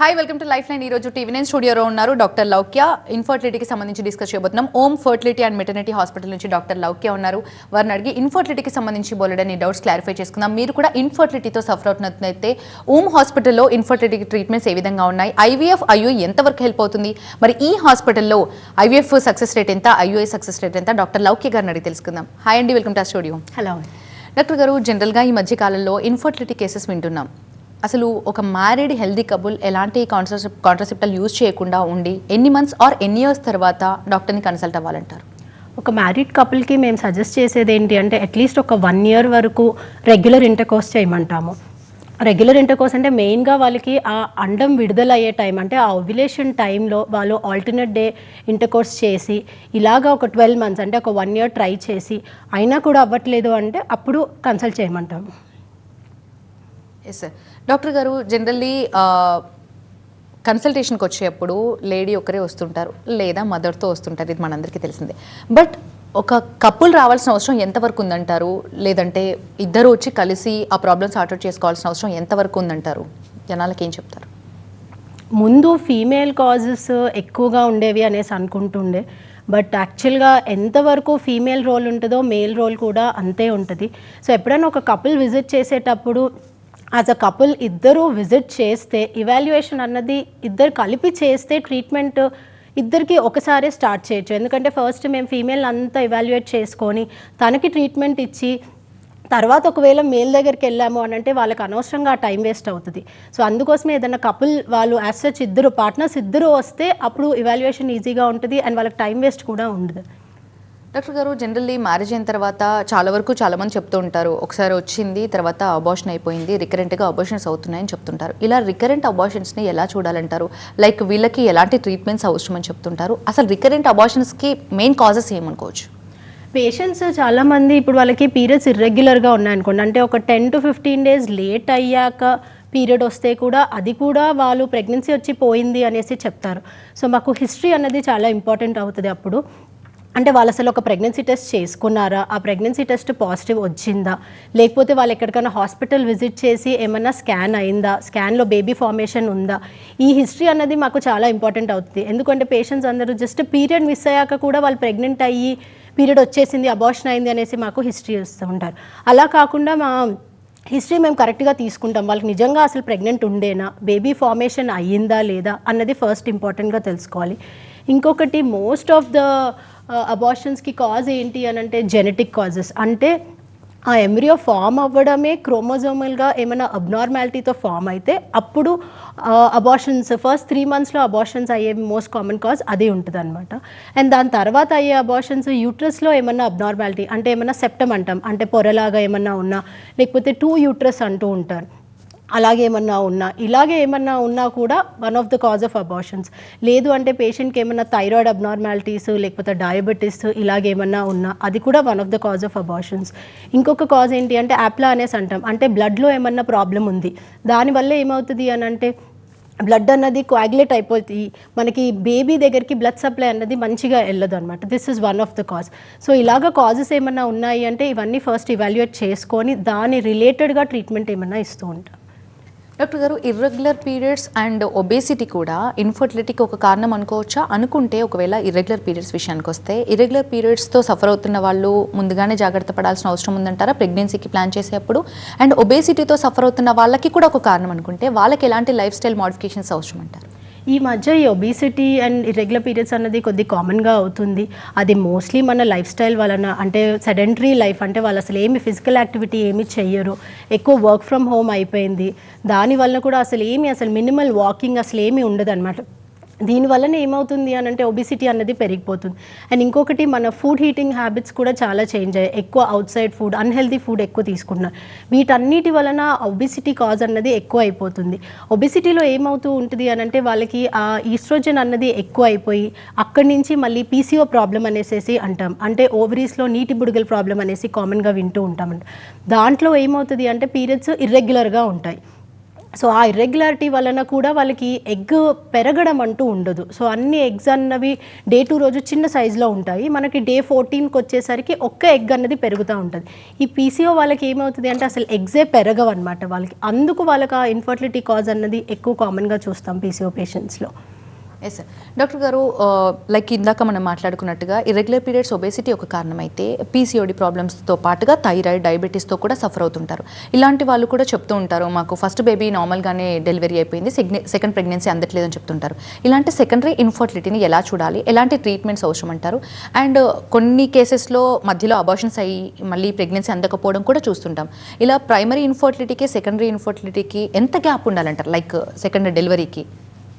Hi welcome to life line ఈ రోజు TV nine స్టూడియోలో ఉన్నారు డాక్టర్ లౌక్య. ఇన్ఫర్టిలిటీకి సంబంధించి డిస్కస్ చేయబోతున్నాం. Om fertility and maternity hospital నుంచి డాక్టర్ లౌక్య ఉన్నారు. వారిని అడిగి ఇన్ఫర్టిలిటీకి సంబంధించి బోలెడని డౌట్స్ క్లారిఫై చేసుకుందాం. మీరు కూడా ఇన్ఫర్టిలిటీతో సఫర్ అవుతున్నట్లయితే ఓమ్ హాస్పిటల్లో ఇన్ఫర్టిలిటీ ట్రీట్మెంట్స్ ఏ విధంగా ఉన్నాయి? ఐవీఎఫ్ ఐయూ ఎంతవరకు హెల్ప్ అవుతుంది? మరి ఈ హాస్పిటల్లో ఐవీఎఫ్ సక్సెస్ రేట్ ఎంత? ఐయూఐ సక్సెస్ రేట్ ఎంత? డాక్టర్ లౌక్య గారిని అడిగి తెలుసుకుందాం. హాయ్ అండి welcome to studio hello doctor garu జనరల్గా ఈ మధ్య కాలంలో ఇన్ఫర్టిలిటీ కేసెస్ వింటున్నాం. అసలు ఒక మ్యారీడ్ హెల్దీ కపుల్ ఎలాంటి కాంట్రసెప్ కాంట్రసెప్టల్ యూజ్ చేయకుండా ఉండి ఎన్ని మంత్స్ ఆర్ ఎన్ని ఇయర్స్ తర్వాత డాక్టర్ని కన్సల్ట్ అవ్వాలంటారు? ఒక మ్యారీడ్ కపుల్కి మేము సజెస్ట్ చేసేది ఏంటి అంటే అట్లీస్ట్ ఒక వన్ ఇయర్ వరకు రెగ్యులర్ ఇంటర్కోర్స్ చేయమంటాము. రెగ్యులర్ ఇంటర్కోర్స్ అంటే మెయిన్గా వాళ్ళకి ఆ అండం విడుదల అయ్యే టైం అంటే ఆ ఓవ్యులేషన్ టైంలో వాళ్ళు ఆల్టర్నేట్ డే ఇంటర్కోర్స్ చేసి ఇలాగా ఒక ట్వెల్వ్ మంత్స్ అంటే ఒక వన్ ఇయర్ ట్రై చేసి అయినా కూడా అవ్వట్లేదు అంటే అప్పుడు కన్సల్ట్ చేయమంటాము. ఎస్ సార్ డాక్టర్ గారు జనరల్లీ కన్సల్టేషన్కి వచ్చేటప్పుడు లేడీ ఒకరే వస్తుంటారు లేదా మదర్తో వస్తుంటారు ఇది మనందరికీ తెలిసిందే. బట్ ఒక కపుల్ రావాల్సిన అవసరం ఎంతవరకు ఉందంటారు? లేదంటే ఇద్దరు వచ్చి కలిసి ఆ ప్రాబ్లమ్స్ సార్ట్ అవుట్ చేసుకోవాల్సిన అవసరం ఎంతవరకు ఉందంటారు? జనాలకి ఏం చెప్తారు? ముందు ఫీమేల్ కాజెస్ ఎక్కువగా ఉండేవి అనేసి అనుకుంటుండే. బట్ యాక్చువల్గా ఎంతవరకు ఫీమేల్ రోల్ ఉంటుందో మేల్ రోల్ కూడా అంతే ఉంటుంది. సో ఎప్పుడైనా ఒక కపుల్ విజిట్ చేసేటప్పుడు యాజ్ అ కపుల్ ఇద్దరు విజిట్ చేస్తే ఇవాల్యుయేషన్ అన్నది ఇద్దరు కలిపి చేస్తే ట్రీట్మెంట్ ఇద్దరికి ఒకసారి స్టార్ట్ చేయొచ్చు. ఎందుకంటే ఫస్ట్ మేము ఫీమేల్ అంతా ఇవాల్యుయేట్ చేసుకొని తనకి ట్రీట్మెంట్ ఇచ్చి తర్వాత ఒకవేళ మేల్ దగ్గరికి వెళ్ళాము అని అంటే వాళ్ళకి అనవసరంగా ఆ టైం వేస్ట్ అవుతుంది. సో అందుకోసమే ఏదైనా కపుల్ వాళ్ళు యాజ్ సచ్ ఇద్దరు పార్ట్నర్స్ ఇద్దరు వస్తే అప్పుడు ఇవాల్యుయేషన్ ఈజీగా ఉంటుంది అండ్ వాళ్ళకి టైం వేస్ట్ కూడా ఉండదు. డాక్టర్ గారు జనరల్లీ మ్యారేజ్ అయిన తర్వాత చాలా వరకు చాలా మంది చెప్తూ ఉంటారు ఒకసారి వచ్చింది తర్వాత అబార్షన్ అయిపోయింది రికరెంట్గా అబార్షన్స్ అవుతున్నాయని చెప్తుంటారు. ఇలా రికరెంట్ అబార్షన్స్ని ఎలా చూడాలంటారు? లైక్ వీళ్ళకి ఎలాంటి ట్రీట్మెంట్స్ అవసరమని చెప్తుంటారు? అసలు రికరెంట్ అబార్షన్స్కి మెయిన్ కాజెస్ ఏమనుకోవచ్చు? పేషెంట్స్ చాలామంది ఇప్పుడు వాళ్ళకి పీరియడ్స్ ఇర్రెగ్యులర్గా ఉన్నాయనుకోండి. అంటే ఒక ten to fifteen days late అయ్యాక పీరియడ్ వస్తే కూడా అది కూడా వాళ్ళు ప్రెగ్నెన్సీ వచ్చి పోయింది అనేసి చెప్తారు. సో మాకు హిస్టరీ అన్నది చాలా ఇంపార్టెంట్ అవుతుంది అప్పుడు. అంటే వాళ్ళు అసలు ఒక ప్రెగ్నెన్సీ టెస్ట్ చేసుకున్నారా? ఆ ప్రెగ్నెన్సీ టెస్ట్ పాజిటివ్ వచ్చిందా? లేకపోతే వాళ్ళు ఎక్కడికైనా హాస్పిటల్ విజిట్ చేసి ఏమన్నా స్కాన్ అయిందా? స్కాన్లో బేబీ ఫార్మేషన్ ఉందా? ఈ హిస్టరీ అన్నది మాకు చాలా ఇంపార్టెంట్ అవుతుంది. ఎందుకంటే పేషెంట్స్ అందరూ జస్ట్ పీరియడ్ మిస్ అయ్యాక కూడా వాళ్ళు ప్రెగ్నెంట్ అయ్యి పీరియడ్ వచ్చేసింది అబార్షన్ అయింది అనేసి మాకు హిస్టరీ ఇస్తూ ఉంటారు. అలా కాకుండా మా హిస్టరీ మేము కరెక్ట్గా తీసుకుంటాం. వాళ్ళకి నిజంగా అసలు ప్రెగ్నెంట్ ఉండేనా? బేబీ ఫార్మేషన్ అయ్యిందా లేదా? అన్నది ఫస్ట్ ఇంపార్టెంట్గా తెలుసుకోవాలి. ఇంకొకటి మోస్ట్ ఆఫ్ ద అబార్షన్స్కి కాజ్ ఏంటి అని అంటే జెనెటిక్ కాజెస్ అంటే ఆ ఎంబ్రియో ఫామ్ అవ్వడమే క్రోమోజోమల్గా ఏమైనా అబ్నార్మాలిటీతో ఫామ్ అయితే అప్పుడు అబార్షన్స్ ఫస్ట్ త్రీ మంత్స్లో అబార్షన్స్ అయ్యే మోస్ట్ కామన్ కాజ్ అది ఉంటుంది అనమాట అండ్ దాని తర్వాత అయ్యే అబార్షన్స్ యూట్రస్లో ఏమన్నా అబ్నార్మాలిటీ అంటే ఏమైనా సెప్టమ్ అంటాం అంటే పొరలాగా ఏమన్నా ఉన్నా లేకపోతే టూ యూట్రస్ అంటూ ఉంటారు. అలాగే ఏమన్నా ఉన్నా ఇలాగే ఏమన్నా ఉన్నా కూడా one of the cause of abortions లేదు అంటే పేషెంట్కి ఏమన్నా థైరాయిడ్ అబ్నార్మాలిటీస్ లేకపోతే డయాబెటీస్ ఇలాగే ఏమన్నా ఉన్నా అది కూడా one of the cause of abortions ఇంకొక కాజ్ ఏంటి అంటే యాప్లా అనేసి అంటాం అంటే బ్లడ్లో ఏమన్నా ప్రాబ్లం ఉంది. దానివల్ల ఏమవుతుంది అని అంటే బ్లడ్ అన్నది కోయాగులేట్ అయిపోతుంది మనకి బేబీ దగ్గరికి బ్లడ్ సప్లై అన్నది మంచిగా వెళ్ళదు అనమాట this is one of the cause so ఇలాగ కాజెస్ ఏమన్నా ఉన్నాయి అంటే ఇవన్నీ ఫస్ట్ ఇవాల్యుయేట్ చేసుకొని దాని రిలేటెడ్గా ట్రీట్మెంట్ ఏమన్నా ఇస్తూ ఉంటాం. డాక్టర్ గారు ఇర్రెగ్యులర్ పీరియడ్స్ అండ్ ఒబేసిటీ కూడా ఇన్ఫర్టిలిటీకి ఒక కారణం అనుకోవచ్చా? అనుకుంటే ఒకవేళ ఇర్రెగ్యులర్ పీరియడ్స్ విషయానికి వస్తే ఇర్రెగ్యులర్ పీరియడ్స్తో సఫర్ అవుతున్న వాళ్ళు ముందుగానే జాగ్రత్త పడాల్సిన అవసరం ఉందంటారా? ప్రెగ్నెన్సీకి ప్లాన్ చేసేటప్పుడు అండ్ ఒబేసిటీతో సఫర్ అవుతున్న వాళ్ళకి కూడా ఒక కారణం అనుకుంటే వాళ్ళకి ఎలాంటి లైఫ్ స్టైల్ మోడిఫికేషన్స్ అవసరం అంటారు ఈ మధ్య ఈ ఒబిసిటీ అండ్ ఇర్రెగ్యులర్ పీరియడ్స్ అన్నది కొద్ది కామన్గా అవుతుంది. అది మోస్ట్లీ మన లైఫ్ స్టైల్ వలన అంటే సెడెంటరీ లైఫ్ అంటే వాళ్ళు అసలు ఏమి ఫిజికల్ యాక్టివిటీ ఏమి చెయ్యరు. ఎక్కువ వర్క్ ఫ్రమ్ హోమ్ అయిపోయింది. దానివల్ల కూడా అసలు ఏమి అసలు మినిమల్ వాకింగ్ అసలు ఏమి ఉండదు అనమాట దీనివలన ఏమవుతుంది అని అంటే ఒబిసిటీ అన్నది పెరిగిపోతుంది. అండ్ ఇంకొకటి మన ఫుడ్ హీటింగ్ హ్యాబిట్స్ కూడా చాలా చేంజ్ అయ్యాయి. ఎక్కువ outside food unhealthy food ఎక్కువ తీసుకుంటున్నారు. వీటన్నిటి వలన ఒబిసిటీ కాజ్ అన్నది ఎక్కువ అయిపోతుంది. ఒబిసిటీలో ఏమవుతూ ఉంటుంది అని అంటే వాళ్ళకి ఆ ఈస్ట్రోజన్ అన్నది ఎక్కువ అయిపోయి అక్కడి నుంచి మళ్ళీ పీసీఓ ప్రాబ్లం అనేసి అంటాం. అంటే ఓవరీస్లో నీటి బుడగల ప్రాబ్లం అనేసి కామన్గా వింటూ ఉంటామంట. దాంట్లో ఏమవుతుంది అంటే పీరియడ్స్ ఇర్రెగ్యులర్గా ఉంటాయి. సో ఆ ఇర్రెగ్యులారిటీ వలన కూడా వాళ్ళకి ఎగ్ పెరగడం అంటూ ఉండదు. సో అన్ని ఎగ్స్ అన్నవి డే టూ రోజు చిన్న సైజులో ఉంటాయి. మనకి డే ఫోర్టీన్కి వచ్చేసరికి ఒక్క ఎగ్ అన్నది పెరుగుతూ ఉంటుంది. ఈ పీసీఓ వాళ్ళకి ఏమవుతుంది అంటే అసలు ఎగ్సే పెరగవు అనమాట వాళ్ళకి అందుకు వాళ్ళకి ఆ ఇన్ఫర్టిలిటీ కాజ్ అన్నది ఎక్కువ కామన్గా చూస్తాం పీసీఓ పేషెంట్స్లో ఎస్ సార్ డాక్టర్ గారు uh, లైక్ ఇందాక మనం మాట్లాడుకున్నట్టుగా ఇర్రెగ్యులర్ పీరియడ్స్ ఒబేసిటీ ఒక కారణం అయితే పీసీఓడి ప్రాబ్లమ్స్తో పాటుగా థైరాయిడ్ డయాబెటీస్తో కూడా సఫర్ అవుతుంటారు. ఇలాంటి వాళ్ళు కూడా చెప్తూ ఉంటారు మాకు ఫస్ట్ బేబీ నార్మల్గానే డెలివరీ అయిపోయింది సెకండ్ ప్రెగ్నెన్సీ అందట్లేదని చెప్తుంటారు. ఇలాంటి సెకండరీ ఇన్ఫర్టిలిటీని ఎలా చూడాలి ఎలాంటి ట్రీట్మెంట్స్ అవసరం అంటారు అండ్ కొన్ని కేసెస్లో మధ్యలో అబార్షన్స్ అయ్యి మళ్ళీ ప్రెగ్నెన్సీ అందకపోవడం కూడా చూస్తుంటాం. ఇలా ప్రైమరీ ఇన్ఫర్టిలిటీకి సెకండరీ ఇన్ఫర్టిలిటీకి ఎంత గ్యాప్ ఉండాలంటారు? లైక్ సెకండ్ డెలివరీకి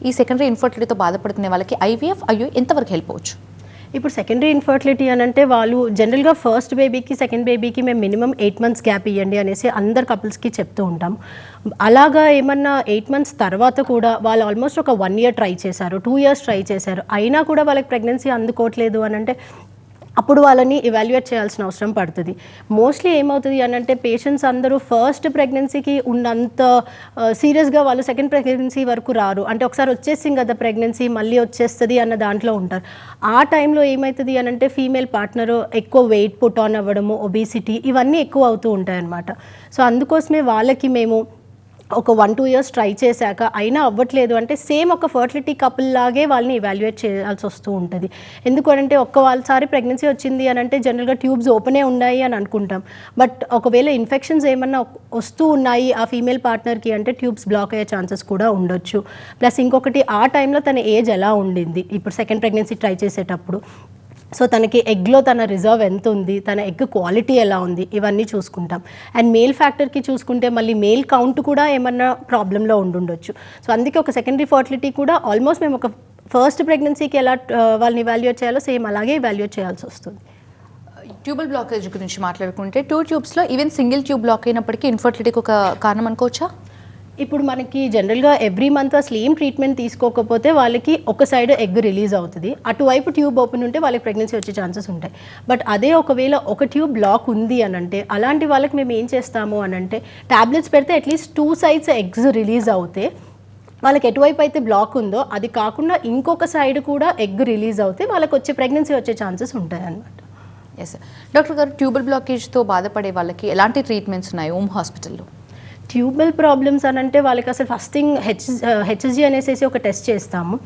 ఈ సెకండరీ ఇన్ఫర్టిలిటీతో బాధపడుతున్న వాళ్ళకి ఐవీఎఫ్ అయ్యో ఎంతవరకు హెల్ప్ అవ్వచ్చు. ఇప్పుడు సెకండరీ ఇన్ఫర్టిలిటీ అని అంటే వాళ్ళు జనరల్గా ఫస్ట్ బేబీకి సెకండ్ బేబీకి మేము మినిమం ఎయిట్ మంత్స్ గ్యాప్ ఇవ్వండి అనేసి అందరు కపుల్స్కి చెప్తూ ఉంటాం. అలాగా ఏమన్నా ఎయిట్ మంత్స్ తర్వాత కూడా వాళ్ళు ఆల్మోస్ట్ ఒక వన్ ఇయర్ ట్రై చేశారు టూ ఇయర్స్ ట్రై చేశారు. అయినా కూడా వాళ్ళకి ప్రెగ్నెన్సీ అందుకోవట్లేదు అని అంటే అప్పుడు వాళ్ళని ఇవాల్యుయేట్ చేయాల్సిన అవసరం పడుతుంది. మోస్ట్లీ ఏమవుతుంది అని అంటే పేషెంట్స్ అందరూ ఫస్ట్ ప్రెగ్నెన్సీకి ఉన్నంత సీరియస్గా వాళ్ళు సెకండ్ ప్రెగ్నెన్సీ వరకు రారు. అంటే ఒకసారి వచ్చేసింది కదా ప్రెగ్నెన్సీ మళ్ళీ వచ్చేస్తుంది అన్న దాంట్లో ఉంటారు. ఆ టైంలో ఏమవుతుంది అని అంటే ఫీమేల్ పార్ట్నర్ ఎక్కువ వెయిట్ పుట్ ఆన్ అవ్వడము ఒబీసిటీ ఇవన్నీ ఎక్కువ అవుతూ ఉంటాయి అన్నమాట సో అందుకోసమే వాళ్ళకి మేము ఒక వన్ టూ ఇయర్స్ ట్రై చేశాక అయినా అవ్వట్లేదు అంటే సేమ్ ఒక ఫర్టిలిటీ కపుల్ లాగే వాళ్ళని ఇవాల్యుయేట్ చేయాల్సి వస్తూ ఉంటుంది. ఎందుకంటే ఒక్క వాళ్ళసారి ప్రెగ్నెన్సీ వచ్చింది అని అంటే జనరల్గా ట్యూబ్స్ ఓపెనే ఉన్నాయి అని అనుకుంటాం. బట్ ఒకవేళ ఇన్ఫెక్షన్స్ ఏమన్నా వస్తూ ఉన్నాయి ఆ ఫీమేల్ పార్ట్నర్కి అంటే ట్యూబ్స్ బ్లాక్ అయ్యే ఛాన్సెస్ కూడా ఉండొచ్చు. ప్లస్ ఇంకొకటి ఆ టైంలో తన ఏజ్ ఎలా ఉండింది. ఇప్పుడు సెకండ్ ప్రెగ్నెన్సీ ట్రై చేసేటప్పుడు. సో తనకి ఎగ్లో తన రిజర్వ్ ఎంత ఉంది తన ఎగ్ క్వాలిటీ ఎలా ఉంది ఇవన్నీ చూసుకుంటాం. అండ్ మేల్ ఫ్యాక్టర్కి చూసుకుంటే మళ్ళీ మేల్ కౌంట్ కూడా ఏమన్నా ప్రాబ్లంలో ఉండుండొచ్చు. సో అందుకే ఒక సెకండరీ ఫర్టిలిటీ కూడా ఆల్మోస్ట్ మేము ఒక ఫస్ట్ ప్రెగ్నెన్సీకి ఎలా వాళ్ళని ఇవాల్యుయేట్ చేయాలో సేమ్ అలాగే ఇవాల్యుయేట్ చేయాల్సి వస్తుంది. ట్యూబల్ బ్లాకేజ్ గురించి మాట్లాడుకుంటే టూ ట్యూబ్స్లో ఈవెన్ సింగిల్ ట్యూబ్ బ్లాక్ అయినప్పటికీ ఇన్ఫర్టిలిటీకి ఒక కారణం అనుకోవచ్చా? ఇప్పుడు మనకి జనరల్గా ఎవ్రీ మంత్ అసలు ఏం ట్రీట్మెంట్ తీసుకోకపోతే వాళ్ళకి ఒక సైడ్ ఎగ్ రిలీజ్ అవుతుంది. అటువైపు ట్యూబ్ ఓపెన్ ఉంటే వాళ్ళకి ప్రెగ్నెన్సీ వచ్చే ఛాన్సెస్ ఉంటాయి. బట్ అదే ఒకవేళ ఒక ట్యూబ్ బ్లాక్ ఉంది అని అంటే అలాంటి వాళ్ళకి మేము ఏం చేస్తాము అని అంటే ట్యాబ్లెట్స్ పెడితే at least two sides eggs release అవుతే వాళ్ళకి ఎటువైపు అయితే బ్లాక్ ఉందో అది కాకుండా ఇంకొక సైడ్ కూడా ఎగ్ రిలీజ్ అవుతే వాళ్ళకి వచ్చే ప్రెగ్నెన్సీ వచ్చే ఛాన్సెస్ ఉంటాయి అన్నమాట ఎస్ డాక్టర్ గారు ట్యూబల్ బ్లాకేజ్తో బాధపడే వాళ్ళకి ఎలాంటి ట్రీట్మెంట్స్ ఉన్నాయి? హోమ్ హాస్పిటల్లో ట్యూబెల్ ప్రాబ్లమ్స్ అని అంటే వాళ్ళకి అసలు ఫస్ట్ థింగ్ హెచ్ హెచ్జి అనేసి ఒక టెస్ట్ చేస్తాము.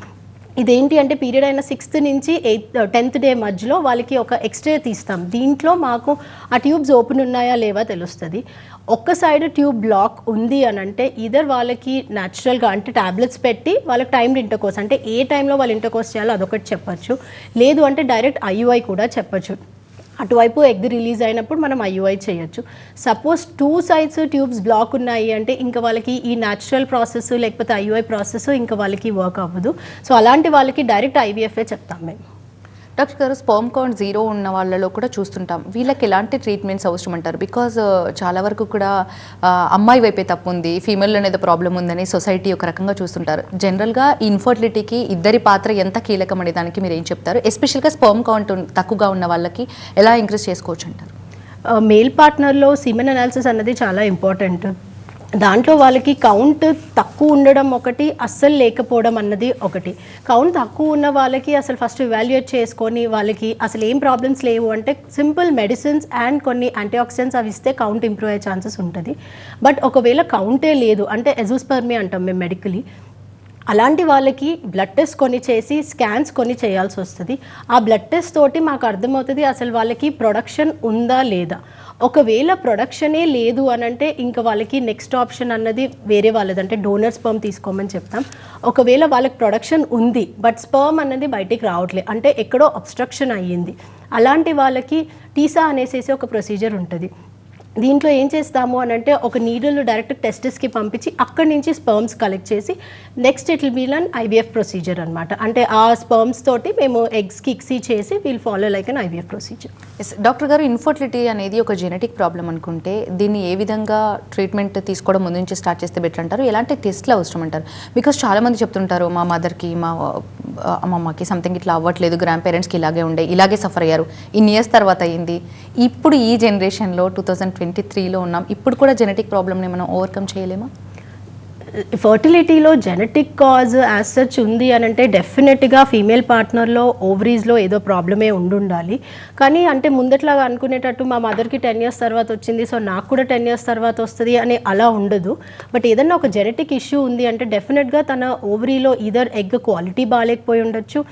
ఇదేంటి అంటే పీరియడ్ అయిన సిక్స్త్ నుంచి ఎయిత్ టెన్త్ డే మధ్యలో వాళ్ళకి ఒక ఎక్స్రే తీస్తాం. దీంట్లో మాకు ఆ ట్యూబ్స్ ఓపెన్ ఉన్నాయా లేవా తెలుస్తుంది. ఒక్క సైడ్ ట్యూబ్ బ్లాక్ ఉంది అని అంటే ఇదర్ వాళ్ళకి న్యాచురల్గా అంటే ట్యాబ్లెట్స్ పెట్టి వాళ్ళకి టైమ్డ్ ఇంటర్కోర్స్ అంటే ఏ టైంలో వాళ్ళు ఇంటర్కోర్స్ చేయాలో అదొకటి చెప్పొచ్చు. లేదు అంటే డైరెక్ట్ ఐయుఐ కూడా చెప్పచ్చు. అటువైపు ఎగ్ రిలీజ్ అయినప్పుడు మనం ఐయుఐ చేయొచ్చు. Suppose two sides tubes block ఉన్నాయి అంటే ఇంకా వాళ్ళకి ఈ న్యాచురల్ ప్రాసెస్ లేకపోతే ఐయుఐ ప్రాసెస్ ఇంకా వాళ్ళకి వర్క్ అవ్వదు. సో అలాంటి వాళ్ళకి డైరెక్ట్ ఐవీఎఫ్ఏ చెప్తాం మేము. డాక్టర్ గారు స్పర్మ్ కౌంట్ జీరో ఉన్న వాళ్ళలో కూడా చూస్తుంటాం. వీళ్ళకి ఎలాంటి ట్రీట్మెంట్స్ అవసరం అంటారు బికాజ్ చాలా వరకు కూడా అమ్మాయి వైపే తప్పు ఉంది. ఫీమేల్లో ఏదో ప్రాబ్లం ఉందని సొసైటీ ఒక రకంగా చూస్తుంటారు. జనరల్గా ఇన్ఫర్టిలిటీకి ఇద్దరి పాత్ర ఎంత కీలకం అనే దానికి మీరు ఏం చెప్తారు? ఎస్పెషల్గా స్పర్మ్ కౌంట్ తక్కువగా ఉన్న వాళ్ళకి ఎలా ఇంక్రీజ్ చేసుకోవచ్చు అంటారు? మేల్ పార్ట్నర్లో సిమెన్ అనాలిసిస్ అన్నది చాలా ఇంపార్టెంట్. దాంట్లో వాళ్ళకి కౌంట్ తక్కువ ఉండడం ఒకటి అస్సలు లేకపోవడం అన్నది ఒకటి. కౌంట్ తక్కువ ఉన్న వాళ్ళకి అసలు ఫస్ట్ ఇవాల్యుయేట్ చేసుకొని వాళ్ళకి అసలు ఏం ప్రాబ్లమ్స్ లేవు అంటే సింపుల్ మెడిసిన్స్ అండ్ కొన్ని యాంటీఆక్సిడెంట్స్ అవి ఇస్తే కౌంట్ ఇంప్రూవ్ అయ్యే ఛాన్సెస్ ఉంటుంది. బట్ ఒకవేళ కౌంటే లేదు అంటే ఎజోస్పర్మి అంటాం మేము మెడికలీ అలాంటి వాళ్ళకి బ్లడ్ టెస్ట్ కొన్ని చేసి స్కాన్స్ కొన్ని చేయాల్సి వస్తుంది. ఆ బ్లడ్ టెస్ట్ తోటి మాకు అర్థమవుతుంది అసలు వాళ్ళకి ప్రొడక్షన్ ఉందా లేదా. ఒకవేళ ప్రొడక్షనే లేదు అని అంటే ఇంకా వాళ్ళకి నెక్స్ట్ ఆప్షన్ అన్నది వేరే వాళ్ళది. అంటే డోనర్ స్పర్మ్ తీసుకోమని చెప్తాం. ఒకవేళ వాళ్ళకి ప్రొడక్షన్ ఉంది బట్ స్పర్మ్ అన్నది బయటికి రావట్లేదు. అంటే ఎక్కడో అబ్స్ట్రక్షన్ అయ్యింది. అలాంటి వాళ్ళకి టీసా అనేసేసి ఒక ప్రొసీజర్ ఉంటుంది. దీంట్లో ఏం చేస్తాము అని అంటే ఒక నీడిల్ డైరెక్ట్ టెస్టెస్కి పంపించి అక్కడి నుంచి స్పర్మ్స్ కలెక్ట్ చేసి next it will be an IVF procedure అనమాట అంటే ఆ స్పర్మ్స్ తోటి మేము ఎగ్స్కి ఇక్సీ చేసి we'll follow like an IVF procedure yes doctor గారు ఇన్ఫర్టిలిటీ అనేది ఒక జెనెటిక్ ప్రాబ్లం అనుకుంటే దీన్ని ఏ విధంగా ట్రీట్మెంట్ తీసుకోవడం ముందు నుంచి స్టార్ట్ చేస్తే బెటర్ అంటారు? ఎలాంటి టెస్ట్లు అవసరం అంటారు? బికాస్ చాలామంది చెప్తుంటారు మా మదర్కి మా అమ్మమ్మకి సంథింగ్ ఇట్లా అవ్వట్లేదు గ్రాండ్ పేరెంట్స్కి ఇలాగే ఉండే ఇలాగే సఫర్ అయ్యారు ఇన్ని ఇయర్స్ తర్వాత అయింది ఇప్పుడు ఈ జనరేషన్లో టూ థౌజండ్ ట్వంటీ త్రీలో ఉన్నాం. ఇప్పుడు కూడా జెనెటిక్ ప్రాబ్లమ్ని మనం ఓవర్కమ్ చేయలేమా? ఫర్టిలిటీలో జెనెటిక్ కాజ్ యాజ్ సచ్ ఉంది అని అంటే డెఫినెట్గా ఫీమేల్ పార్ట్నర్లో ఓవరీస్లో ఏదో ప్రాబ్లమే ఉండుండాలి. కానీ అంటే ముందట్లాగా అనుకునేటట్టు మా మదర్కి టెన్ ఇయర్స్ తర్వాత వచ్చింది సో నాకు కూడా టెన్ ఇయర్స్ తర్వాత వస్తుంది అని అలా ఉండదు. బట్ ఏదన్నా ఒక జెనెటిక్ ఇష్యూ ఉంది అంటే డెఫినెట్గా తన ఓవరీలో ఇదర్ ఎగ్ క్వాలిటీ బాగాలేకపోయి ఉండొచ్చు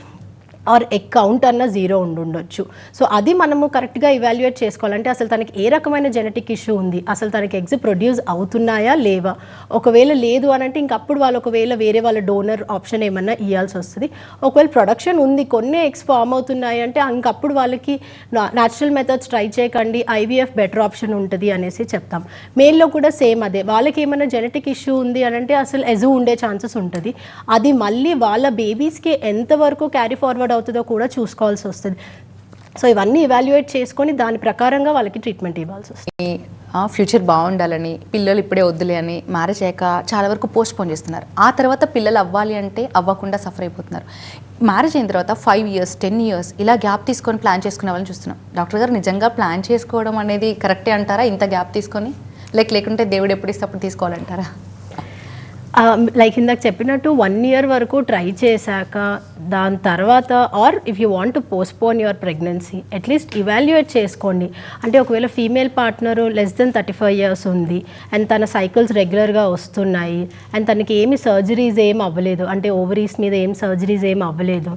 ఆర్ అకౌంట్ అన్న జీరో ఉండుండొచ్చు. సో అది మనము కరెక్ట్గా ఇవాల్యుయేట్ చేసుకోవాలంటే అసలు తనకి ఏ రకమైన జెనెటిక్ ఇష్యూ ఉంది? అసలు తనకి ఎగ్స్ ప్రొడ్యూస్ అవుతున్నాయా లేవా? ఒకవేళ లేదు అని అంటే ఇంకప్పుడు వాళ్ళు ఒకవేళ వేరే వాళ్ళ డోనర్ ఆప్షన్ ఏమన్నా ఇవ్వాల్సి వస్తుంది. ఒకవేళ ప్రొడక్షన్ ఉంది కొన్ని ఎగ్స్ ఫామ్ అవుతున్నాయి అంటే ఇంకప్పుడు వాళ్ళకి న్యాచురల్ మెథడ్స్ ట్రై చేయకండి ఐవీఎఫ్ బెటర్ ఆప్షన్ ఉంటుంది అనేసి చెప్తాం. మెయిల్లో కూడా సేమ్ అదే. వాళ్ళకి ఏమైనా జెనెటిక్ ఇష్యూ ఉంది అని అంటే అసలు ఎజు ఉండే ఛాన్సెస్ ఉంటుంది. అది మళ్ళీ వాళ్ళ బేబీస్కి ఎంతవరకు క్యారీ ఫార్వర్డ్ అవుతుందో కూడా చూసుకోవాల్సి వస్తుంది. సో ఇవన్నీ ఇవాల్యుయేట్ చేసుకొని దాని ప్రకారంగా వాళ్ళకి ట్రీట్మెంట్ ఇవ్వాల్సి వస్తుంది. ఫ్యూచర్ బాగుండాలని పిల్లలు ఇప్పుడే వద్దులే అని మ్యారేజ్ అయ్యాక చాలా వరకు పోస్ట్ పోన్ చేస్తున్నారు. ఆ తర్వాత పిల్లలు అవ్వాలి అంటే అవ్వకుండా సఫర్ అయిపోతున్నారు. మ్యారేజ్ అయిన తర్వాత ఫైవ్ ఇయర్స్ టెన్ ఇయర్స్ ఇలా గ్యాప్ తీసుకొని ప్లాన్ చేసుకునే వాళ్ళని చూస్తున్నాం. డాక్టర్ గారు నిజంగా ప్లాన్ చేసుకోవడం అనేది కరెక్టే అంటారా? ఇంత గ్యాప్ తీసుకొని? లైక్ లేకుంటే దేవుడు ఎప్పుడు ఇస్తే అప్పుడు తీసుకోవాలంటారా? Um, లైక్ ఇందాక చెప్పినట్టు వన్ ఇయర్ వరకు ట్రై చేశాక దాని తర్వాత or if you want to postpone your pregnancy at least evaluate చేసుకోండి. అంటే ఒకవేళ female partner less than thirty five years ఉంది అండ్ తన సైకిల్స్ రెగ్యులర్గా వస్తున్నాయి అండ్ తనకి ఏమి సర్జరీస్ ఏం అవ్వలేదు అంటే ఓవరీస్ మీద ఏం సర్జరీస్ ఏం అవ్వలేదు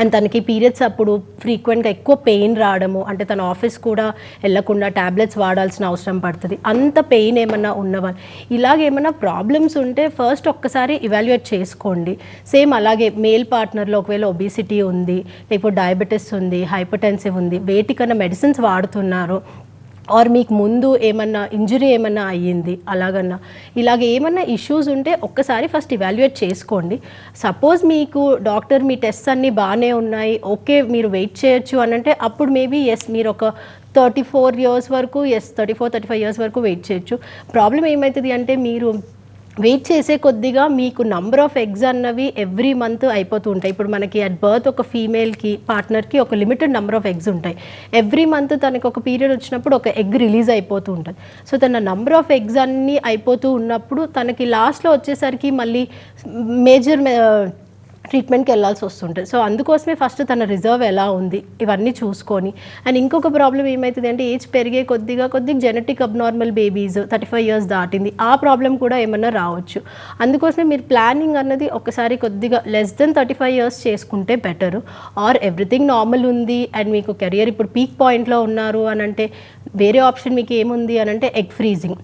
అండ్ తనకి పీరియడ్స్ అప్పుడు ఫ్రీక్వెంట్గా ఎక్కువ పెయిన్ రావడము అంటే తన ఆఫీస్ కూడా వెళ్ళకుండా ట్యాబ్లెట్స్ వాడాల్సిన అవసరం పడుతుంది. అంత పెయిన్ ఏమన్నా ఉన్నవాళ్ళు ఇలాగేమన్నా ప్రాబ్లమ్స్ ఉంటే ఫస్ట్ ఒక్కసారి ఇవాల్యుయేట్ చేసుకోండి. సేమ్ అలాగే మేల్ పార్ట్నర్లో ఒకవేళ ఒబిసిటీ ఉంది లేకపోతే డయాబెటీస్ ఉంది హైపర్టెన్సివ్ ఉంది వేటికన్నా మెడిసిన్స్ వాడుతున్నారు ఆర్ మీకు ముందు ఏమన్నా ఇంజురీ ఏమన్నా అయ్యింది? అలాగన్నా. ఇలాగ ఏమన్నా ఇష్యూస్ ఉంటే ఒక్కసారి ఫస్ట్ ఇవాల్యుయేట్ చేసుకోండి. సపోజ్ మీకు డాక్టర్ మీ టెస్ట్ అన్నీ బాగానే ఉన్నాయి. ఓకే మీరు వెయిట్ చేయొచ్చు అని అంటే అప్పుడు మేబీ ఎస్ మీరు ఒక థర్టీ ఫోర్ ఇయర్స్ వరకు yes thirty four thirty five years వరకు వెయిట్ చేయొచ్చు. ప్రాబ్లం ఏమవుతుంది అంటే మీరు వెయిట్ చేసే కొద్దిగా మీకు నంబర్ ఆఫ్ ఎగ్స్ అన్నవి ఎవ్రీ మంత్ అయిపోతూ ఉంటాయి. ఇప్పుడు మనకి అట్ బర్త్ ఒక ఫీమేల్కి పార్ట్నర్కి ఒక లిమిటెడ్ నెంబర్ ఆఫ్ ఎగ్స్ ఉంటాయి. ఎవ్రీ మంత్ తనకు ఒక పీరియడ్ వచ్చినప్పుడు ఒక ఎగ్ రిలీజ్ అయిపోతూ ఉంటుంది. సో తన నంబర్ ఆఫ్ ఎగ్స్ అన్నీ అయిపోతూ ఉన్నప్పుడు తనకి లాస్ట్లో వచ్చేసరికి మళ్ళీ మేజర్ ట్రీట్మెంట్కి వెళ్ళాల్సి వస్తుంటుంది. సో అందుకోసమే ఫస్ట్ తన రిజర్వ్ ఎలా ఉంది ఇవన్నీ చూసుకొని. అండ్ ఇంకొక ప్రాబ్లం ఏమవుతుంది అంటే ఏజ్ పెరిగే కొద్దిగా కొద్దిగా genetic abnormal babies thirty five years దాటింది. ఆ ప్రాబ్లం కూడా ఏమన్నా రావచ్చు. అందుకోసమే మీరు ప్లానింగ్ అన్నది ఒకసారి కొద్దిగా less than thirty five years చేసుకుంటే బెటర్ ఆర్ ఎవ్రీథింగ్ నార్మల్ ఉంది అండ్ మీకు కెరియర్ ఇప్పుడు పీక్ పాయింట్లో ఉన్నారు అని అంటే వేరే ఆప్షన్ మీకు ఏముంది అని అంటే ఎగ్ ఫ్రీజింగ్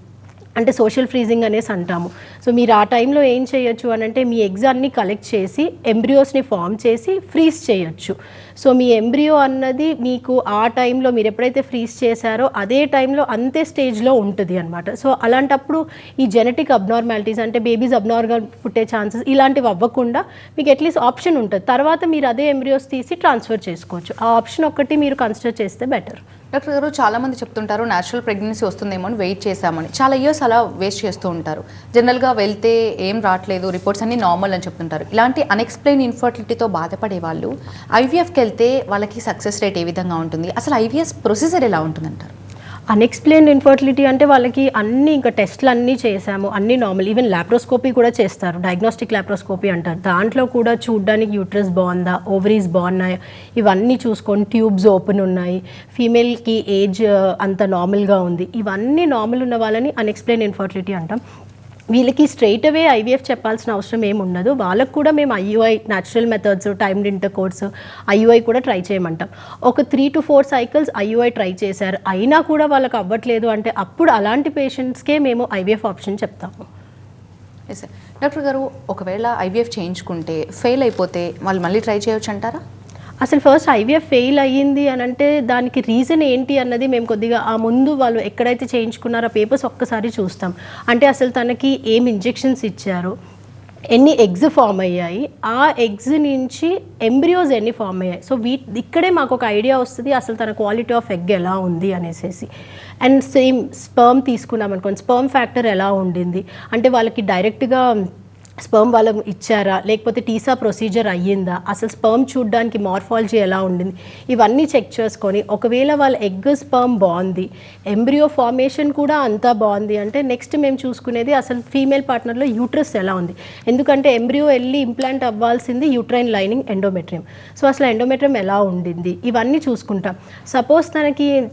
అంటే సోషల్ ఫ్రీజింగ్ అనేసి అంటాము. సో మీరు ఆ టైంలో ఏం చేయొచ్చు అని అంటే మీ ఎగ్జామ్ని కలెక్ట్ చేసి ఎంబ్రియోస్ని ఫామ్ చేసి ఫ్రీజ్ చేయొచ్చు. సో మీ ఎంబ్రియో అన్నది మీకు ఆ టైంలో మీరు ఎప్పుడైతే ఫ్రీజ్ చేశారో అదే టైంలో అంతే స్టేజ్లో ఉంటుంది అనమాట సో అలాంటప్పుడు ఈ జెనెటిక్ అబ్నార్మాలిటీస్ అంటే బేబీస్ అబ్నార్మల్ పుట్టే ఛాన్సెస్ ఇలాంటివి అవ్వకుండా మీకు అట్లీస్ట్ ఆప్షన్ ఉంటుంది. తర్వాత మీరు అదే ఎంబ్రియోస్ తీసి ట్రాన్స్ఫర్ చేసుకోవచ్చు. ఆ ఆప్షన్ ఒక్కటి మీరు కన్సిడర్ చేస్తే బెటర్ డాక్టర్ గారు చాలా మంది చెప్తుంటారు న్యాచురల్ ప్రెగ్నెన్సీ వస్తుందేమో అని వెయిట్ చేశామని. చాలా ఇయర్స్ అలా వేస్ట్ చేస్తూ ఉంటారు. జనరల్గా వెళ్తే ఏం రావట్లేదు రిపోర్ట్స్ అన్ని నార్మల్ అని చెప్తుంటారు. ఇలాంటి అన్ఎక్స్ప్లెయిన్ ఇన్ఫర్టిలిటీతో బాధపడే వాళ్ళు ఐవీఎఫ్కి వెళ్తే వాళ్ళకి సక్సెస్ రేట్ ఏ విధంగా ఉంటుంది? అసలు ఐవీఎస్ ప్రొసీజర్ ఎలా ఉంటుందంటారు? అన్ఎక్స్ప్లెయిన్ ఇన్ఫర్టిలిటీ అంటే వాళ్ళకి అన్ని ఇంకా టెస్ట్లు అన్నీ చేశాము. అన్ని నార్మల్ ఈవెన్ ల్యాప్రోస్కోపీ కూడా చేస్తారు. డయాగ్నోస్టిక్ ల్యాప్రోస్కోపీ అంటారు. దాంట్లో కూడా చూడ్డానికి యూట్రస్ బాగుందా? ఓవరీస్ బాగున్నాయా? ఇవన్నీ చూసుకొని ట్యూబ్స్ ఓపెన్ ఉన్నాయి. ఫీమేల్కి ఏజ్ uh, అంత నార్మల్గా ఉంది. ఇవన్నీ నార్మల్ ఉన్న వాళ్ళని అన్ఎక్స్ప్లెయిన్ ఇన్ఫర్టిలిటీ అంటాం. వీళ్ళకి స్ట్రైట్ అవే ఐవీఎఫ్ చెప్పాల్సిన అవసరం ఏమి ఉండదు. వాళ్ళకు కూడా మేము IUI natural methods timed intercourse IUI కూడా ట్రై చేయమంటాం. ఒక three to four cycles IUI try చేశారు. అయినా కూడా వాళ్ళకి అవ్వట్లేదు అంటే అప్పుడు అలాంటి పేషెంట్స్కే మేము ఐవీఎఫ్ ఆప్షన్ చెప్తాము. ఎస్ డాక్టర్ గారు ఒకవేళ ఐవీఎఫ్ చేయించుకుంటే ఫెయిల్ అయిపోతే వాళ్ళు మళ్ళీ ట్రై చేయొచ్చు అంటారా అసలు ఫస్ట్ ఐవీఎఫ్ ఫెయిల్ అయ్యింది అని అంటే దానికి రీజన్ ఏంటి అన్నది మేము కొద్దిగా ఆ ముందు వాళ్ళు ఎక్కడైతే చేయించుకున్నారో ఆ పేపర్స్ ఒక్కసారి చూస్తాం. అంటే అసలు తనకి ఏం ఇంజెక్షన్స్ ఇచ్చారు? ఎన్ని ఎగ్స్ ఫామ్ అయ్యాయి? ఆ ఎగ్స్ నుంచి ఎంబ్రియోస్ ఎన్ని ఫామ్ అయ్యాయి? సో వీ ఇక్కడే మాకు ఒక ఐడియా వస్తుంది అసలు తన క్వాలిటీ ఆఫ్ ఎగ్ ఎలా ఉంది అనేసి అండ్ సేమ్ స్పర్మ్ తీసుకున్నాం అనుకోండి స్పర్మ్ ఫ్యాక్టర్ ఎలా ఉండింది? అంటే వాళ్ళకి డైరెక్ట్గా స్పర్మ్ వాళ్ళం ఇచ్చారా? లేకపోతే టీసా ప్రొసీజర్ అయ్యిందా? అసలు స్పర్మ్ చూడడానికి మార్ఫాలజీ ఎలా ఉండింది? ఇవన్నీ చెక్ చేసుకొని ఒకవేళ వాళ్ళ ఎగ్ స్పర్మ్ బాగుంది ఎంబ్రియో ఫార్మేషన్ కూడా అంతా బాగుంది అంటే నెక్స్ట్ మేము చూసుకునేది అసలు ఫీమేల్ పార్ట్నర్లో యూట్రస్ ఎలా ఉంది? ఎందుకంటే ఎంబ్రియో వెళ్ళి ఇంప్లాంట్ అవ్వాల్సింది యూట్రైన్ లైనింగ్ ఎండోమెట్రియం. సో అసలు ఎండోమెట్రియం ఎలా ఉండింది? ఇవన్నీ చూసుకుంటాం. సపోజ్ తనకి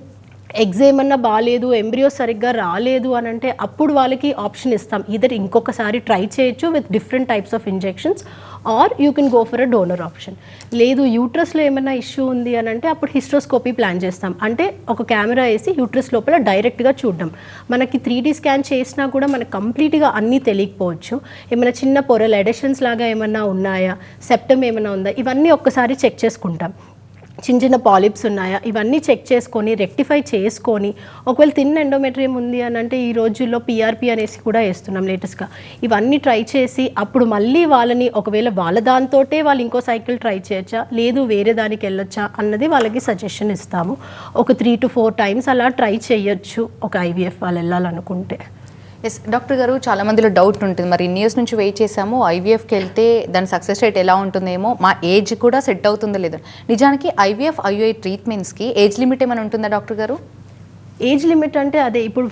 ఎగ్స్ ఏమన్నా బాగాలేదు ఎంబ్రియో సరిగ్గా రాలేదు అని అంటే అప్పుడు వాళ్ళకి ఆప్షన్ ఇస్తాం. ఇదర్ ఇంకొకసారి ట్రై చేయొచ్చు with different types of injections or you can go for a donor option. లేదు యూట్రస్లో ఏమైనా ఇష్యూ ఉంది అని అంటే అప్పుడు హిస్ట్రోస్కోపీ ప్లాన్ చేస్తాం. అంటే ఒక కెమెరా వేసి యూట్రస్ లోపల డైరెక్ట్గా చూడడం. మనకి త్రీ డీ స్కాన్ చేసినా కూడా మనకు కంప్లీట్గా అన్నీ తెలియకపోవచ్చు. ఏమైనా చిన్న పొరల్ ఎడిషన్స్ లాగా ఏమైనా ఉన్నాయా? సెప్టమ్ ఏమైనా ఉందా? ఇవన్నీ ఒక్కసారి చెక్ చేసుకుంటాం. చిన్న చిన్న పాలిప్స్ ఉన్నాయా? ఇవన్నీ చెక్ చేసుకొని రెక్టిఫై చేసుకొని ఒకవేళ తిన్న ఎండోమెట్రియం ఉంది అని అంటే ఈ రోజుల్లో పిఆర్పి అనేసి కూడా వేస్తున్నాం లేటెస్ట్గా. ఇవన్నీ ట్రై చేసి అప్పుడు మళ్ళీ వాళ్ళని ఒకవేళ వాళ్ళ దాంతోటే వాళ్ళు ఇంకో సైకిల్ ట్రై చేయొచ్చా? లేదు వేరే దానికి వెళ్ళొచ్చా? అన్నది వాళ్ళకి సజెషన్ ఇస్తాము. ఒక త్రీ టు ఫోర్ టైమ్స్ అలా ట్రై చేయొచ్చు ఒక ఐవీఎఫ్ వాళ్ళు వెళ్ళాలనుకుంటే. ఎస్ డాక్టర్ గారు చాలా మందిలో డౌట్ ఉంటుంది. మరి ఇన్ని ఇయర్స్ నుంచి వెయిట్ చేసాము ఐవీఎఫ్కి వెళ్తే దాని సక్సెస్ రేట్ ఎలా ఉంటుందేమో మా ఏజ్ కూడా సెట్ అవుతుందో లేదో. నిజానికి ఐవీఎఫ్ ఐఓఐ ట్రీట్మెంట్స్కి ఏజ్ లిమిట్ ఏమైనా ఉంటుందా డాక్టర్ గారు? ఏజ్ లిమిట్ అంటే అదే ఇప్పుడు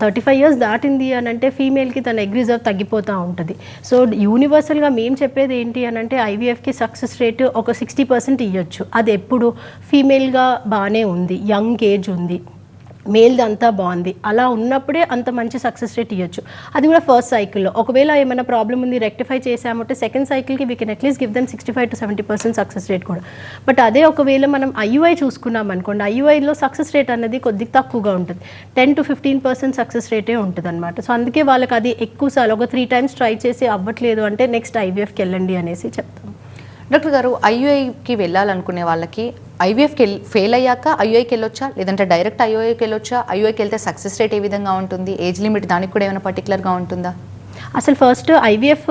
థర్టీ ఫైవ్ ఇయర్స్ దాటింది అని అంటే ఫీమేల్కి తన ఎగ్ రిజర్వ్ తగ్గిపోతూ ఉంటుంది. సో యూనివర్సల్గా మేము చెప్పేది ఏంటి అని అంటే ఐవీఎఫ్కి సక్సెస్ రేట్ ఒక సిక్స్టీ పర్సెంట్ ఇవ్వచ్చు అది ఎప్పుడు? ఫీమేల్గా బాగానే ఉంది. యంగ్ ఏజ్ ఉంది. మేల్ది అంతా బాగుంది. అలా ఉన్నప్పుడే అంత మంచి సక్సెస్ రేట్ ఇవ్వచ్చు అది కూడా ఫస్ట్ సైకిల్లో ఒకవేళ ఏమైనా ప్రాబ్లం ఉంది రెక్టిఫై చేసామంటే సెకండ్ సైకిల్కి we can at least give them sixty five to seventy percent success rate కూడా. బట్ అదే ఒకవేళ మనం ఐయుఐ చూసుకున్నాం అనుకోండి ఐయుఐలో సక్సెస్ రేట్ అనేది కొద్దిగా తక్కువగా ఉంటుంది. Ten to fifteen percent success రేటే ఉంటుంది అనమాట సో అందుకే వాళ్ళకి అది ఎక్కువ సార్లు ఒక త్రీ టైమ్స్ ట్రై చేసి అవ్వట్లేదు అంటే నెక్స్ట్ ఐవీఎఫ్కి వెళ్ళండి అనేసి చెప్తాం. డాక్టర్ గారు ఐయుఐకి వెళ్ళాలనుకునే వాళ్ళకి ఐవీఎఫ్కి ఫెయిల్ అయ్యాక ఐఓఐకి వెళ్ళొచ్చా? లేదంటే డైరెక్ట్ ఐఓఐకి వెళ్ళొచ్చా? ఐఓఐకి వెళ్తే సక్సెస్ రేట్ ఏ విధంగా ఉంటుంది? ఏజ్ లిమిట్ దానికి కూడా ఏమైనా పర్టికులర్గా ఉంటుందా? అసలు ఫస్ట్ ఐవీఎఫ్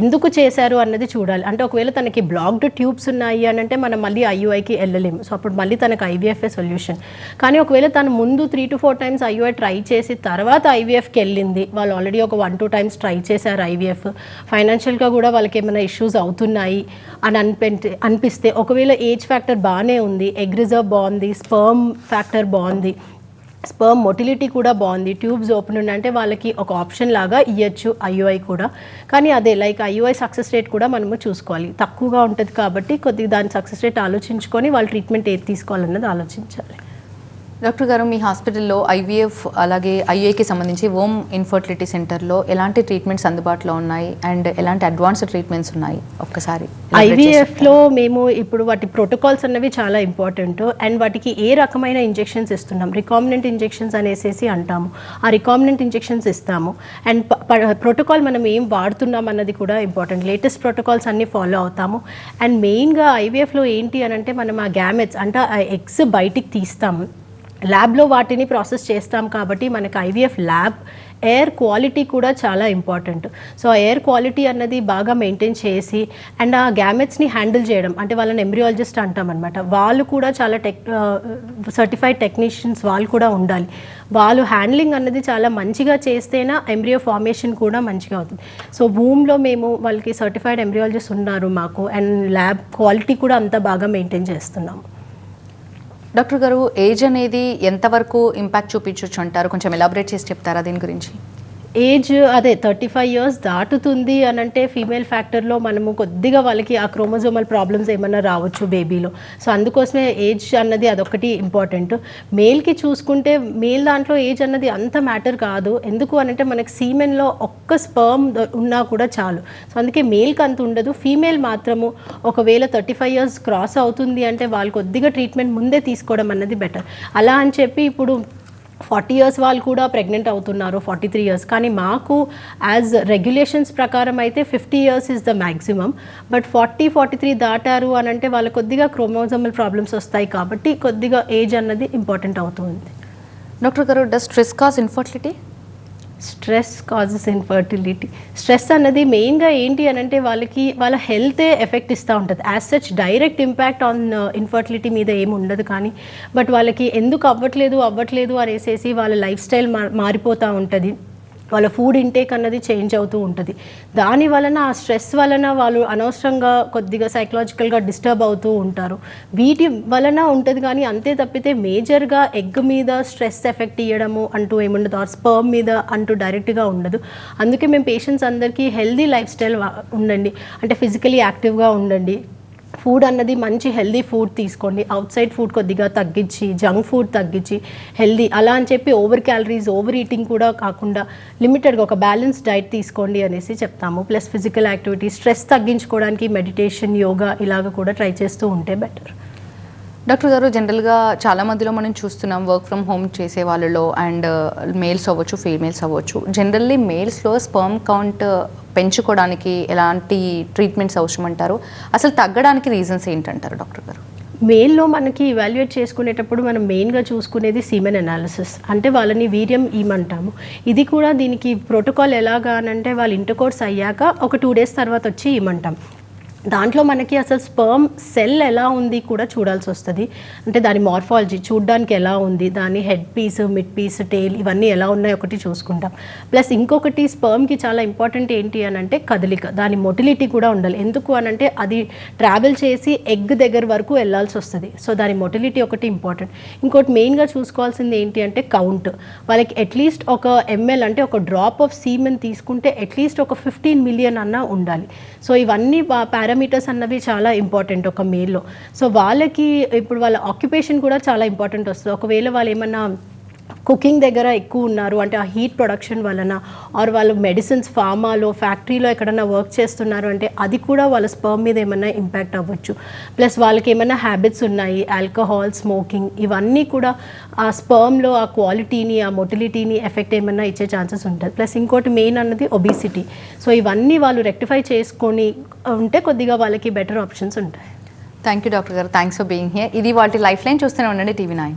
ఎందుకు చేశారు అన్నది చూడాలి. అంటే ఒకవేళ తనకి బ్లాక్డ్ ట్యూబ్స్ ఉన్నాయి అని అంటే మనం మళ్ళీ ఐయుఐకి వెళ్ళలేము. సో అప్పుడు మళ్ళీ తనకు ఐవీఎఫ్ఏ సొల్యూషన్ కానీ ఒకవేళ తను ముందు three to four times IUI try చేసి తర్వాత ఐవీఎఫ్కి వెళ్ళింది. వాళ్ళు ఆల్రెడీ ఒక వన్ టూ టైమ్స్ ట్రై చేశారు ఐవీఎఫ్ ఫైనాన్షియల్గా కూడా వాళ్ళకి ఏమైనా ఇష్యూస్ అవుతున్నాయి అని అనిపె అనిపిస్తే ఒకవేళ ఏజ్ ఫ్యాక్టర్ బాగానే ఉంది ఎగ్ రిజర్వ్ బాగుంది స్పర్మ్ ఫ్యాక్టర్ బాగుంది స్పర్మ్ మొటిలిటీ కూడా బాగుంది. ట్యూబ్స్ ఓపెన్ ఉండంటే వాళ్ళకి ఒక ఆప్షన్ లాగా ఇవ్వచ్చు ఐయుఐ కూడా. కానీ అదే లైక్ ఐయుఐ సక్సెస్ రేట్ కూడా మనము చూసుకోవాలి. తక్కువగా ఉంటుంది కాబట్టి కొద్దిగా దాని సక్సెస్ రేట్ ఆలోచించుకొని వాళ్ళు ట్రీట్మెంట్ ఏది తీసుకోవాలన్నది ఆలోచించాలి. డాక్టర్ గారు మీ హాస్పిటల్లో ఐవీఎఫ్ అలాగే ఐఏకి సంబంధించి ఓమ్ ఇన్ఫర్టిలిటీ సెంటర్లో ఎలాంటి ట్రీట్మెంట్స్ అందుబాటులో ఉన్నాయి? అండ్ ఎలాంటి అడ్వాన్స్డ్ ట్రీట్మెంట్స్ ఉన్నాయి? ఒక్కసారి ఐవీఎఫ్లో మేము ఇప్పుడు వాటి ప్రోటోకాల్స్ అన్నవి చాలా ఇంపార్టెంట్. అండ్ వాటికి ఏ రకమైన ఇంజెక్షన్స్ ఇస్తున్నాం? రికామినెంట్ ఇంజెక్షన్స్ అనేసి అంటాము. ఆ రికామినెంట్ ఇంజెక్షన్స్ ఇస్తాము. అండ్ ప్రోటోకాల్ మనం ఏం వాడుతున్నాం అన్నది కూడా ఇంపార్టెంట్. లేటెస్ట్ ప్రోటోకాల్స్ అన్ని ఫాలో అవుతాము. అండ్ మెయిన్గా ఐవీఎఫ్లో ఏంటి అని అంటే మనం ఆ గ్యామెట్స్ అంటే ఆ ఎగ్స్ బయటికి తీస్తాము. ల్యాబ్లో వాటిని ప్రాసెస్ చేస్తాం కాబట్టి మనకి ఐవీఎఫ్ ల్యాబ్ ఎయిర్ క్వాలిటీ కూడా చాలా ఇంపార్టెంట్ సో ఆ ఎయిర్ క్వాలిటీ అన్నది బాగా మెయింటైన్ చేసి అండ్ ఆ గ్యామెట్స్ని హ్యాండిల్ చేయడం అంటే వాళ్ళని ఎంబ్రియాలజిస్ట్ అంటాం అనమాట వాళ్ళు కూడా చాలా టెక్ సర్టిఫైడ్ టెక్నీషియన్స్ వాళ్ళు కూడా ఉండాలి. వాళ్ళు హ్యాండ్లింగ్ అన్నది చాలా మంచిగా చేస్తేనే ఎంబ్రియో ఫార్మేషన్ కూడా మంచిగా అవుతుంది. సో భూమిలో మేము వాళ్ళకి సర్టిఫైడ్ ఎంబ్రియాలజిస్ట్ ఉన్నారు మాకు అండ్ ల్యాబ్ క్వాలిటీ కూడా అంత బాగా మెయింటైన్ చేస్తున్నాము. డాక్టర్ గారు ఏజ్ అనేది ఎంతవరకు ఇంపాక్ట్ చూపించవచ్చు అంటారు? కొంచెం ఎలాబరేట్ చేసి చెప్తారా దీని గురించి? ఏజ్ అదే థర్టీ ఫైవ్ ఇయర్స్ దాటుతుంది అని అంటే ఫీమేల్ ఫ్యాక్టర్లో మనము కొద్దిగా వాళ్ళకి ఆ క్రోమోజోమల్ ప్రాబ్లమ్స్ ఏమైనా రావచ్చు బేబీలో. సో అందుకోసమే ఏజ్ అన్నది అదొకటి ఇంపార్టెంట్. మేల్కి చూసుకుంటే మేల్ దాంట్లో ఏజ్ అన్నది అంత మ్యాటర్ కాదు. ఎందుకు అని అంటే మనకి సీమెన్లో ఒక్క స్పర్మ్ ఉన్నా కూడా చాలు. సో అందుకే మేల్కి అంత ఉండదు. ఫీమేల్ మాత్రము ఒకవేళ థర్టీ ఫైవ్ ఇయర్స్ క్రాస్ అవుతుంది అంటే వాళ్ళు కొద్దిగా ట్రీట్మెంట్ ముందే తీసుకోవడం అన్నది బెటర్. అలా అని చెప్పి ఇప్పుడు ఫార్టీ ఇయర్స్ వాళ్ళు కూడా ప్రెగ్నెంట్ అవుతున్నారు ఫార్టీ త్రీ ఇయర్స్. కానీ మాకు యాజ్ రెగ్యులేషన్స్ ప్రకారం అయితే fifty years is the maximum but forty forty three దాటారు అని అంటే వాళ్ళ కొద్దిగా క్రోమోజమల్ ప్రాబ్లమ్స్ వస్తాయి కాబట్టి కొద్దిగా ఏజ్ అన్నది ఇంపార్టెంట్ అవుతుంది. డాక్టర్ గారు does stress cause infertility? Stress causes infertility stress అన్నది మెయిన్గా ఏంటి అని అంటే వాళ్ళకి వాళ్ళ హెల్తే ఎఫెక్ట్ ఇస్తూ ఉంటుంది. As such direct impact on infertility మీద ఏమి ఉండదు కానీ బట్ వాళ్ళకి ఎందుకు అవ్వట్లేదు అవ్వట్లేదు అనేసి వాళ్ళ లైఫ్ స్టైల్ మారిపోతూ ఉంటుంది. వాళ్ళ ఫుడ్ ఇంటేక్ అన్నది చేంజ్ అవుతూ ఉంటుంది. దాని వలన ఆ స్ట్రెస్ వలన వాళ్ళు అనవసరంగా కొద్దిగా సైకలాజికల్గా డిస్టర్బ్ అవుతూ ఉంటారు. వీటి వలన ఉంటుంది కానీ అంతే తప్పితే మేజర్గా ఎగ్ మీద స్ట్రెస్ ఎఫెక్ట్ ఇవ్వడము అంటూ ఏముండదు. ఆర్ స్పర్మ్ మీద అంటూ డైరెక్ట్గా ఉండదు. అందుకే మేము పేషెంట్స్ అందరికీ హెల్దీ లైఫ్ స్టైల్ ఉండండి. అంటే ఫిజికలీ యాక్టివ్గా ఉండండి. ఫుడ్ అన్నది మంచి హెల్దీ ఫుడ్ తీసుకోండి. అవుట్ సైడ్ ఫుడ్ కొద్దిగా తగ్గించి జంక్ ఫుడ్ తగ్గించి హెల్దీ అలా అని చెప్పి ఓవర్ క్యాలరీస్ ఓవర్ ఈటింగ్ కూడా కాకుండా లిమిటెడ్గా ఒక బ్యాలెన్స్ డైట్ తీసుకోండి అనేసి చెప్తాము. ప్లస్ ఫిజికల్ యాక్టివిటీ స్ట్రెస్ తగ్గించుకోవడానికి మెడిటేషన్ యోగా ఇలాగ కూడా ట్రై చేస్తూ ఉంటే బెటర్ డాక్టర్ గారు జనరల్గా చాలా మందిలో మనం చూస్తున్నాం వర్క్ ఫ్రమ్ హోమ్ చేసే వాళ్ళలో అండ్ uh, మేల్స్ అవ్వచ్చు ఫీమేల్స్ అవ్వచ్చు. జనరల్లీ మేల్స్లో స్పర్మ్ కౌంట్ uh, పెంచుకోవడానికి ఎలాంటి ట్రీట్మెంట్స్ అవసరం అంటారు అసలు తగ్గడానికి రీజన్స్ ఏంటంటారు డాక్టర్ గారు? మెయిల్లో మనకి ఇవాల్యుయేట్ చేసుకునేటప్పుడు మనం మెయిన్గా చూసుకునేది సీమెన్ అనాలిసిస్ అంటే వాళ్ళని వీర్యం ఇమ్మంటాము ఇది కూడా దీనికి ప్రోటోకాల్ ఎలాగా అనంటే వాళ్ళు ఇంటర్ కోర్స్ అయ్యాక ఒక టూ డేస్ తర్వాత వచ్చి ఇమ్మంటాం దాంట్లో మనకి అసలు స్పర్మ్ సెల్ ఎలా ఉంది కూడా చూడాల్సి వస్తుంది. అంటే దాని మార్ఫాలజీ చూడడానికి ఎలా ఉంది దాని head piece mid piece tail ఇవన్నీ ఎలా ఉన్నాయో ఒకటి చూసుకుంటాం. ప్లస్ ఇంకొకటి స్పర్మ్కి చాలా ఇంపార్టెంట్ ఏంటి అని అంటే కదలిక దాని మొటిలిటీ కూడా ఉండాలి. ఎందుకు అని అంటే అది ట్రావెల్ చేసి ఎగ్ దగ్గర వరకు వెళ్ళాల్సి వస్తుంది. సో దాని మొటిలిటీ ఒకటి ఇంపార్టెంట్. ఇంకోటి మెయిన్గా చూసుకోవాల్సింది ఏంటి అంటే కౌంట్. వాళ్ళకి అట్లీస్ట్ ఒక ఎంఎల్ అంటే ఒక డ్రాప్ ఆఫ్ సీమెన్ తీసుకుంటే అట్లీస్ట్ ఒక ఫిఫ్టీన్ మిలియన్ అన్నా ఉండాలి. సో ఇవన్నీ పారామీటర్స్ అన్నవి చాలా ఇంపార్టెంట్ ఒక మేల్లో సో వాళ్ళకి ఇప్పుడు వాళ్ళ ఆక్యుపేషన్ కూడా చాలా ఇంపార్టెంట్ వస్తుంది. ఒకవేళ వాళ్ళు ఏమన్నా కుకింగ్ దగ్గర ఎక్కువ ఉన్నారు. అంటే ఆ హీట్ ప్రొడక్షన్ వలన ఆర్ వాళ్ళు మెడిసిన్స్ ఫార్మాలో ఫ్యాక్టరీలో ఎక్కడన్నా వర్క్ చేస్తున్నారు అంటే అది కూడా వాళ్ళ స్పర్మ్ మీద ఏమైనా ఇంపాక్ట్ అవ్వచ్చు. ప్లస్ వాళ్ళకి ఏమైనా హ్యాబిట్స్ ఉన్నాయి ఆల్కహాల్ స్మోకింగ్ ఇవన్నీ కూడా ఆ స్పర్మ్లో ఆ క్వాలిటీని ఆ మొటిలిటీని ఎఫెక్ట్ ఏమైనా ఇచ్చే ఛాన్సెస్ ఉంటుంది ప్లస్ ఇంకోటి మెయిన్ అన్నది ఒబిసిటీ. సో ఇవన్నీ వాళ్ళు రెక్టిఫై చేసుకొని ఉంటే కొద్దిగా వాళ్ళకి బెటర్ ఆప్షన్స్ ఉంటాయి. థ్యాంక్ యూ డాక్టర్ గారు. థ్యాంక్స్ ఫర్ బీయింగ్ హియర్ ఇది వాటి లైఫ్ లైన్ చూస్తూనే ఉండండి టీవీ నైన్.